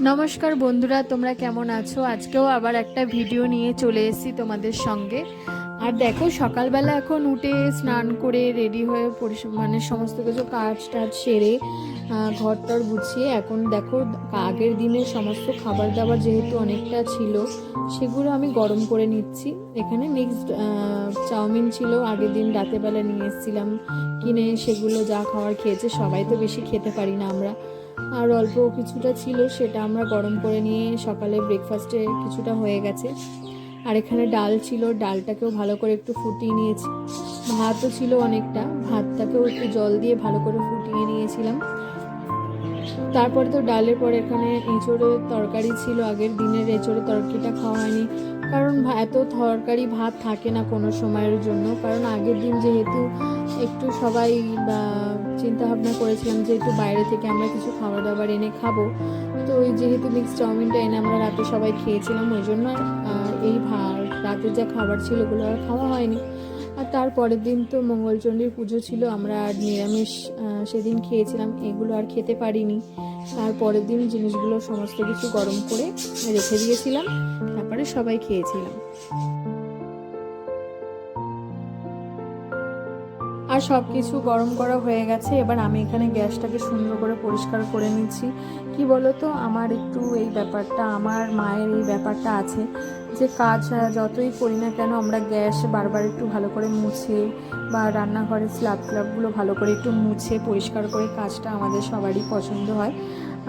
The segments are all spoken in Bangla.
নমস্কার বন্ধুরা, তোমরা কেমন আছো? আজকেও আবার একটা ভিডিও নিয়ে চলে এসেছি তোমাদের সঙ্গে। আর দেখো, সকালবেলা এখন উঠে স্নান করে রেডি হয়ে মানে সমস্ত কিছু কাজ টাজ সেরে ঘর টর গুছিয়ে এখন দেখো, আগের দিনের সমস্ত খাবার দাবার যেহেতু অনেকটা ছিল, সেগুলো আমি গরম করে নিচ্ছি। এখানে মিক্সড চাউমিন ছিল, আগের দিন রাতেবেলা নিয়ে এসেছিলাম। কিনে সেগুলো যা খাওয়ার খেয়েছে, সবাই তো বেশি খেতে পারি না আমরা। আর অল্প কিছুটা ছিল, সেটা আমরা গরম করে নিয়ে সকালে ব্রেকফাস্টে কিছুটা হয়ে গেছে। আর এখানে ডাল ছিল, ডালটাকেও ভালো করে একটু ফুটিয়ে নিয়েছি। ভাতও ছিল অনেকটা, ভাতটাকেও একটু জল দিয়ে ভালো করে ফুটিয়ে নিয়েছিলাম। তারপরে তো ডালের পর এখানে এঁচড়ের তরকারি ছিল, আগের দিনের এঁচড়ের তরকারিটা খাওয়া হয়নি। কারণ এত তরকারি ভাত থাকে না কোনো সময়ের জন্য। কারণ আগের দিন যেহেতু একটু সবাই বা চিন্তা ভাবনা করেছিলাম যে একটু বাইরে থেকে আমরা কিছু খাবার দাবার এনে খাব। তো ওই যেহেতু মিক্স চাউমিনটা এনে আমরা রাতে সবাই খেয়েছিলাম, ওই জন্য এই রাতের যা খাবার ছিল ওগুলো আর খাওয়া হয়নি। আর তারপরের দিন তো মঙ্গলচণ্ডীর পুজো ছিল, আমরা আর নিরামিষ সেদিন খেয়েছিলাম, এগুলো আর খেতে পারিনি। তারপরের দিন জিনিসগুলো সমস্ত কিছু গরম করে রেখে দিয়েছিলাম, তারপরে সবাই খেয়েছিলাম। আর সব কিছু গরম করা হয়ে গেছে, এবার আমি এখানে গ্যাসটাকে সুন্দর করে পরিষ্কার করে নিচ্ছি। কি বলো তো আমার একটু এই ব্যাপারটা, আমার মায়ের এই ব্যাপারটা আছে যে কাজ যতই করি না কেন, আমরা গ্যাস বারবার একটু ভালো করে মুছে বা রান্নাঘরের স্ল্যাব ফ্ল্যাবগুলো ভালো করে একটু মুছে পরিষ্কার করে কাজটা আমাদের সবারই পছন্দ হয়।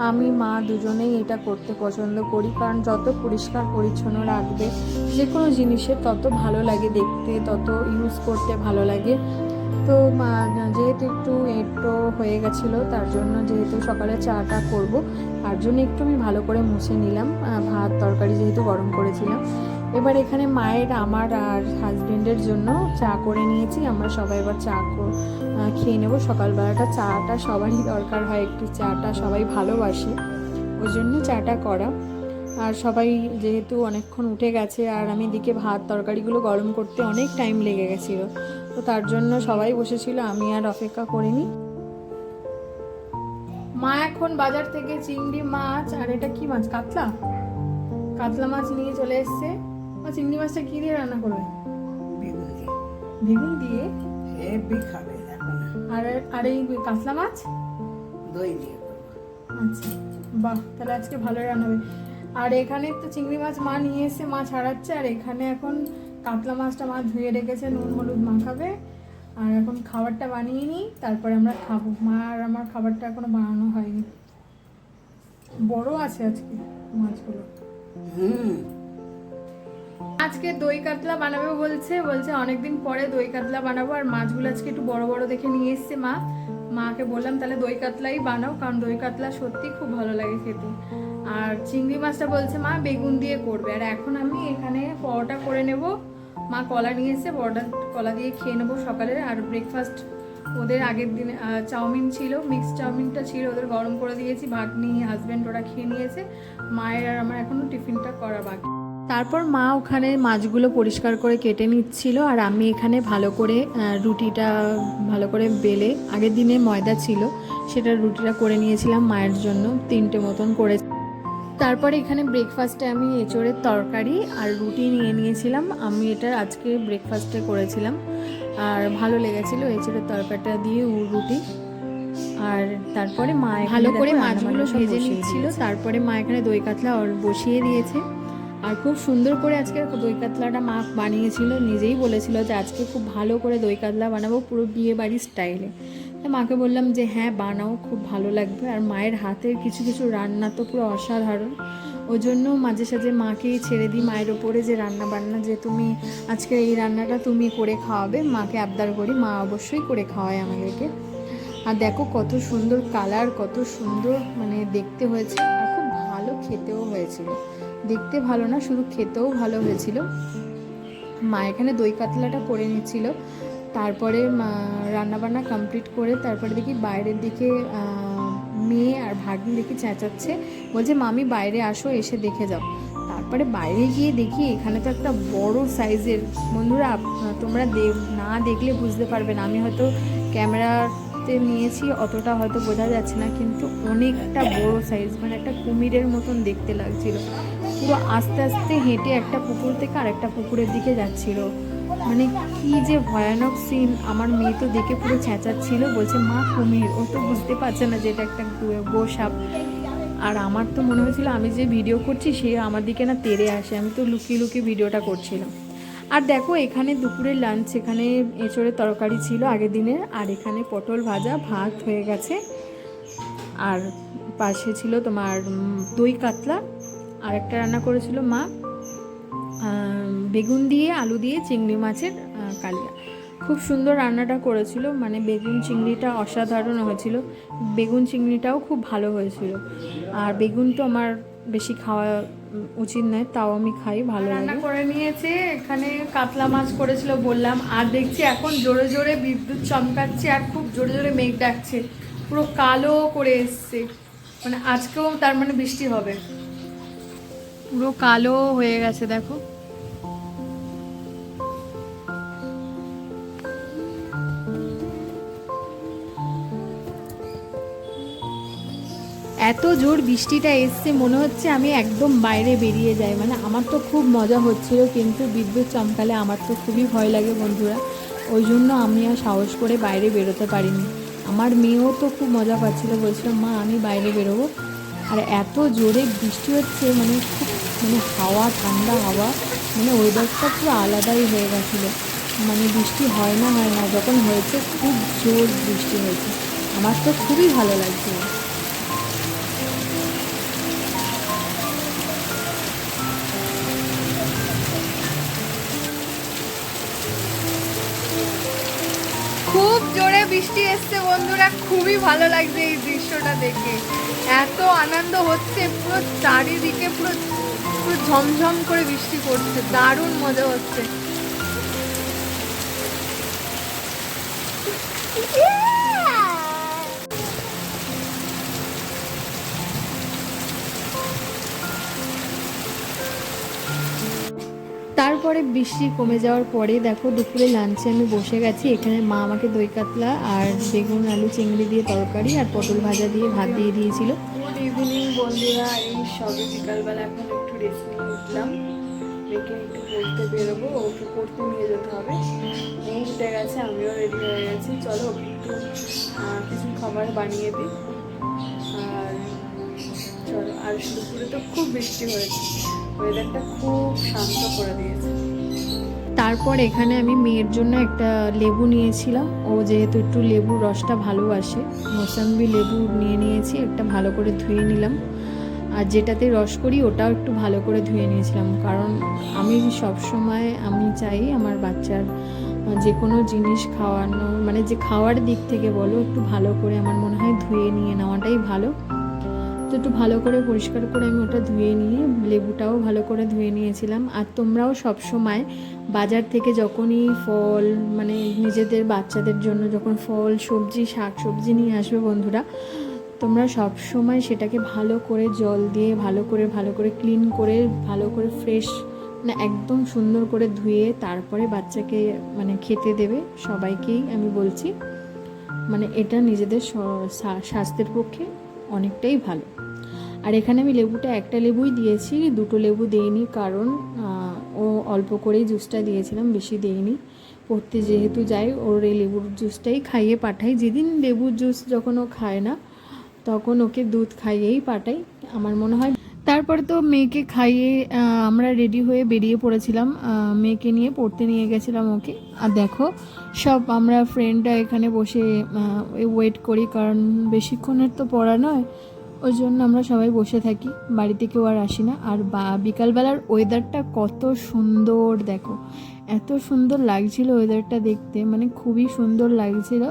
আমি, মা দুজনেই এটা করতে পছন্দ করি, কারণ যত পরিষ্কার পরিচ্ছন্ন রাখবে, যে কোনো জিনিসের তত ভালো লাগে দেখতে, তত ইউজ করতে ভালো লাগে। তো যেহেতু একটু একটু হয়ে গেছিল, তার জন্য যেহেতু সকালে চাটা করব, তার জন্য একটু আমি ভালো করে মুছে নিলাম। ভাত, তরকারি যেহেতু গরম করেছিলাম। এবার এখানে মায়ের, আমার আর হাজবেন্ডের জন্য চা করে নিয়েছি। আমরা সবাই এবার চা খেয়ে নেব। সকালবেলাটা চাটা সবারই দরকার হয়, একটু চাটা সবাই ভালোবাসে, ওই জন্য চাটা করা। আর সবাই যেহেতু অনেকক্ষণ উঠে গেছে, আর আমি এদিকে ভাত, তরকারিগুলো গরম করতে অনেক টাইম লেগে গেছিল। তো তার জন্য সবাই বসেছিল আমি আর অপেক্ষা করিনি। মা এখন বাজার থেকে চিংড়ি মাছ আর এটা কি মাছ কাতলা? কাতলা মাছ নিয়ে চলে এসছে। ও চিংড়ি মাছটা কি দিয়ে রান্না করবে? বেগুন দিয়ে। বেগুন দিয়ে? হেভি খাবে আর আর এই কাতলা মাছ? দই দিয়ে আচ্ছা বাহ তাহলে আজকে ভালো রান্না হবে। আর এখানে তো চিংড়ি মাছ মা নিয়ে এসে মা ছাড়াচ্ছে আর এখানে এখন কাতলা মাছটা মা ধুয়ে রেখেছে, নুন হলুদ মাখাবে। আর এখন খাবারটা বানিয়ে নিই, তারপরে আমরা খাব। মা আর আমার খাবারটা এখনও বানানো হয়নি। বড় আছে আজকে মাছগুলো। আজকে দই কাতলা বানাবে বলছে বলছে অনেকদিন পরে দই কাতলা বানাবো, আর মাছগুলো আজকে একটু বড় বড় দেখে নিয়ে এসছে মা। মাকে বললাম, তাহলে দই কাতলাই বানাও, কারণ দই কাতলা সত্যি খুব ভালো লাগে খেতে। আর চিংড়ি মাছটা বলছে মা, বেগুন দিয়ে করবে। আর এখন আমি এখানে পরোটা করে নেব। মা কলা নিয়ে এসে পরোটা কলা দিয়ে খেয়ে নেব সকালে। আর ব্রেকফাস্ট ওদের আগের দিনে চাউমিন ছিল মিক্স চাউমিনটা ছিল, ওদের গরম করে দিয়েছি, ভাগ্নি হাজব্যান্ড ওরা খেয়ে নিয়েছে। মায়ের আর আমার এখনও টিফিনটা করা বাকি। তারপর মা ওখানে মাছগুলো পরিষ্কার করে কেটে নিচ্ছিল, আর আমি এখানে ভালো করে রুটিটা ভালো করে বেলে, আগের দিনে ময়দা ছিল, সেটা রুটিটা করে নিয়েছিলাম মায়ের জন্য, তিনটে মতন করে তারপরে এখানে ব্রেকফাস্টে আমি এঁচড়ের তরকারি আর রুটি নিয়ে নিয়েছিলাম। আমি এটা আজকে ব্রেকফাস্টে করেছিলাম। আর ভালো লেগেছিল এঁচড়ের তরকারিটা দিয়ে উ- রুটি। আর তারপরে মা ভালো করে মাছগুলো ভেজে নিচ্ছিল। তারপরে মা এখানে দই কাতলা বসিয়ে দিয়েছে। আর খুব সুন্দর করে আজকে দই কাতলাটা মা বানিয়েছিল। নিজেই বলেছিল যে আজকে খুব ভালো করে দই কাতলা বানাবো পুরো বিয়ে বাড়ির স্টাইলে মাকে বললাম যে হ্যাঁ বানাও, খুব ভালো লাগবে। আর মায়ের হাতের কিছু কিছু রান্না তো পুরো অসাধারণ। ওই জন্য মাঝে সাঝে মাকেই ছেড়ে দিই মায়ের ওপরে যে রান্না বান্না যে তুমি আজকে এই রান্নাটা তুমি করে খাওয়াবে। মাকে আবদার করি, মা অবশ্যই করে খাওয়ায় আমাদেরকে। আর দেখো কত সুন্দর কালার, কত সুন্দর মানে দেখতে হয়েছে। আর খুব ভালো খেতেও হয়েছিল। দেখতে ভালো না, শুধু খেতেও ভালো হয়েছিল। মা এখানে দই কাতলাটা করে নিচ্ছিল। তারপরে রান্নাবান্না কমপ্লিট করে তারপরে দেখি বাইরের দিকে মেয়ে আর ভাগ্নি দেখি চেঁচাচ্ছে। বলছে, মামি, বাইরে আসো, এসে দেখে যাও। তারপরে বাইরে গিয়ে দেখি এখানে তো একটা বড় সাইজের বন্ধুরা, তোমরা না দেখলে বুঝতে পারবে না। আমি হয়তো ক্যামেরাতে নিয়েছি, অতটা হয়তো বোঝা যাচ্ছে না, কিন্তু অনেকটা বড় সাইজ মানে একটা কুমিরের মতন দেখতে লাগছিল। পুরো আস্তে আস্তে হেঁটে একটা পুকুর থেকে আর একটা পুকুরের দিকে যাচ্ছিল। মানে কি যে ভয়ানক সিন আমার মেয়ে তো দেখে পুরো চেঁচাচ্ছিল, বলছে, মা, কুমির। ও তো বুঝতে পারছে না যে এটা একটা গোসাপ। আর আমার তো মনে হয়েছিল, আমি যে ভিডিও করছি, সে আমার দিকে না তেড়ে আসে। আমি তো লুকিয়ে লুকিয়ে ভিডিওটা করছিলাম। আর দেখো, এখানে দুপুরের লাঞ্চ এখানে এঁচড়ের তরকারি ছিল আগের দিনের, আর এখানে পটল ভাজা, ভাত হয়ে গেছে। আর পাশে ছিল তোমার দই কাতলা। আর একটা রান্না করেছিল মা বেগুন দিয়ে আলু দিয়ে চিংড়ি মাছের কালিয়া। খুব সুন্দর রান্নাটা করেছিল। মানে বেগুন চিংড়িটা অসাধারণ হয়েছিল। বেগুন চিংড়িটাও খুব ভালো হয়েছিল। আর বেগুন তো আমার বেশি খাওয়া উচিত নয় তাও আমি খাই ভালো রান্না করে নিয়েছে। এখানে কাতলা মাছ করেছিল বললাম। আর দেখছি এখন জোরে জোরে বিদ্যুৎ চমকাচ্ছে আর খুব জোরে জোরে মেঘ ডাকছে। পুরো কালো করে এসছে। মানে আজকেও তার মানে বৃষ্টি হবে। পুরো কালো হয়ে গেছে দেখো। এত জোর বৃষ্টিটা এসছে, মনে হচ্ছে আমি একদম বাইরে বেরিয়ে যাই। মানে আমার তো খুব মজা হচ্ছিল, কিন্তু বিদ্যুৎ চমকালে আমার তো খুবই ভয় লাগে বন্ধুরা। ওই জন্য আমি আর সাহস করে বাইরে বেরোতে পারিনি। আমার মেয়েও তো খুব মজা পাচ্ছিল, বলছিল, মা, আমি বাইরে বেরোবো। আর এত জোরে বৃষ্টি হচ্ছে মানে খুব মানে হাওয়া, ঠান্ডা হাওয়া মানে ওয়েদারটা পুরো আলাদাই হয়ে গেছিল। মানে বৃষ্টি হয় না হয় না, যখন হয়েছে খুব জোর বৃষ্টি হয়েছে। আমার তো খুবই ভালো লাগছিল। বৃষ্টি এসছে, বন্ধুরা। খুবই ভালো লাগছে এই দৃশ্যটা দেখে। এত আনন্দ হচ্ছে, পুরো চারিদিকে পুরো পুরো ঝমঝম করে বৃষ্টি পড়ছে, দারুণ মজা হচ্ছে। তারপরে বৃষ্টি কমে যাওয়ার পরে দেখো দুপুরে লাঞ্চে আমি বসে গেছি। এখানে মা আমাকে দই কাতলা আর বেগুন, আলু, চিংড়ি দিয়ে তরকারি আর পটল ভাজা দিয়ে ভাত দিয়ে দিয়েছিল। গুড ইভিনিং বন্ধুরা, এই সবে বিকালবেলা এখন একটু রেস্ট নিয়ে উঠলাম। মেয়েকে একটু পড়তে বেরোবো, ওকে পড়তে নিয়ে যেতে হবে। ও উঠে গেছে, আমিও রেডি হয়ে গেছি। চলো একটু কিছু খাবার বানিয়ে দিই। আর চলো, আর দুপুরে তো খুব বৃষ্টি হয়েছে। তারপর এখানে আমি মেয়ের জন্য একটা লেবু নিয়েছিলাম। ও যেহেতু একটু লেবুর রসটা ভালোবাসে, মোসাম্বি লেবু নিয়ে নিয়েছি, একটা ভালো করে ধুয়ে নিলাম। আর যেটাতে রস করি, ওটাও একটু ভালো করে ধুয়ে নিয়েছিলাম। কারণ আমি সব সময়, আমি চাই আমার বাচ্চার যে কোনো জিনিস খাওয়ানো মানে যে খাওয়ার দিক থেকে বলো, একটু ভালো করে আমার মনে হয় ধুয়ে নিয়ে নেওয়াটাই ভালো। তো একটু ভালো করে পরিষ্কার করে আমি ওটা ধুয়ে নিয়ে, লেবুটাও ভালো করে ধুয়ে নিয়েছিলাম। আর তোমরাও সব সময় বাজার থেকে যখনই ফল মানে নিজেদের বাচ্চাদের জন্য যখন ফল, সবজি, শাক সবজি নিয়ে আসবে বন্ধুরা, তোমরা সব সময় সেটাকে ভালো করে জল দিয়ে, ভালো করে ভালো করে ক্লিন করে, ভালো করে ফ্রেশ মানে একদম সুন্দর করে ধুয়ে তারপরে বাচ্চাকে মানে খেতে দেবে সবাইকেই আমি বলছি। মানে এটা নিজেদের স্বাস্থ্যের পক্ষে অনেকটাই ভালো। আর এখানে আমি লেবুটা একটা লেবুই দিয়েছি, দুটো লেবু দেইনি কারণ ও অল্প করেই জুসটা দিয়েছিলাম, বেশি দেইনি। পড়তে যেহেতু যাই, ওর এই লেবুর জুসটাই খাইয়ে পাঠাই। যেদিন লেবুর জুস যখন ও খায় না, তখন ওকে দুধ খাইয়েই পাঠাই, আমার মনে হয়। তারপর তো মেয়েকে খাইয়ে আমরা রেডি হয়ে বেরিয়ে পড়েছিলাম মেয়েকে নিয়ে পড়তে নিয়ে গেছিলাম ওকে। আর দেখো, সব আমরা ফ্রেন্ডরা এখানে বসে ওয়েট করি, কারণ বেশিক্ষণের তো পড়া নয়। ওই জন্য আমরা সবাই বসে থাকি। বাড়িতে কেউ আর আসি না। আর বা, বিকালবেলার ওয়েদারটা কত সুন্দর, দেখো। এত সুন্দর লাগছিল ওয়েদারটা দেখতে। মানে খুবই সুন্দর লাগছিল।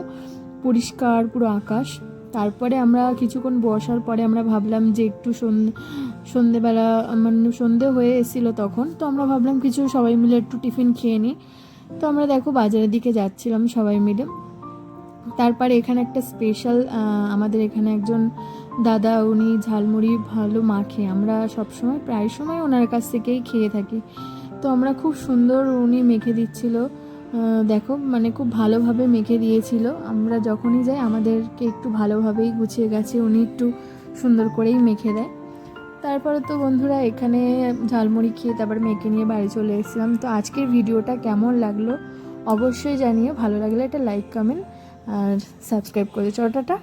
পরিষ্কার পুরো আকাশ। তারপরে আমরা কিছুক্ষণ বসার পরে আমরা ভাবলাম যে একটু সন্ধে, সন্ধেবেলা মানে সন্ধে হয়ে এসেছিল তখন। তো আমরা ভাবলাম কিছু সবাই মিলে একটু টিফিন খেয়ে নিই। তো আমরা দেখো বাজারের দিকে যাচ্ছিলাম সবাই মিলে। তারপরে এখানে একটা স্পেশাল আমাদের এখানে একজন দাদা, উনি ঝালমুড়ি ভালো মাখে। আমরা সবসময়, প্রায় সময় ওনার কাছ থেকেই খেয়ে থাকি। তো আমরা খুব সুন্দর উনি মেখে দিচ্ছিল। দেখো মানে খুব ভালোভাবে মেখে দিয়েছিল। আমরা যখনই যাই, আমাদেরকে একটু ভালোভাবেই গুছিয়ে গেছে উনি একটু সুন্দর করেই মেখে দেয়। তারপরে তো বন্ধুরা, এখানে ঝালমুড়ি খেয়ে তারপর মেখে নিয়ে বাড়ি চলে এসেছিলাম। তো আজকের ভিডিওটা কেমন লাগল? অবশ্যই জানিয়ে ভালো লাগলে একটা লাইক, কমেন্ট আর সাবস্ক্রাইব করে চটাটা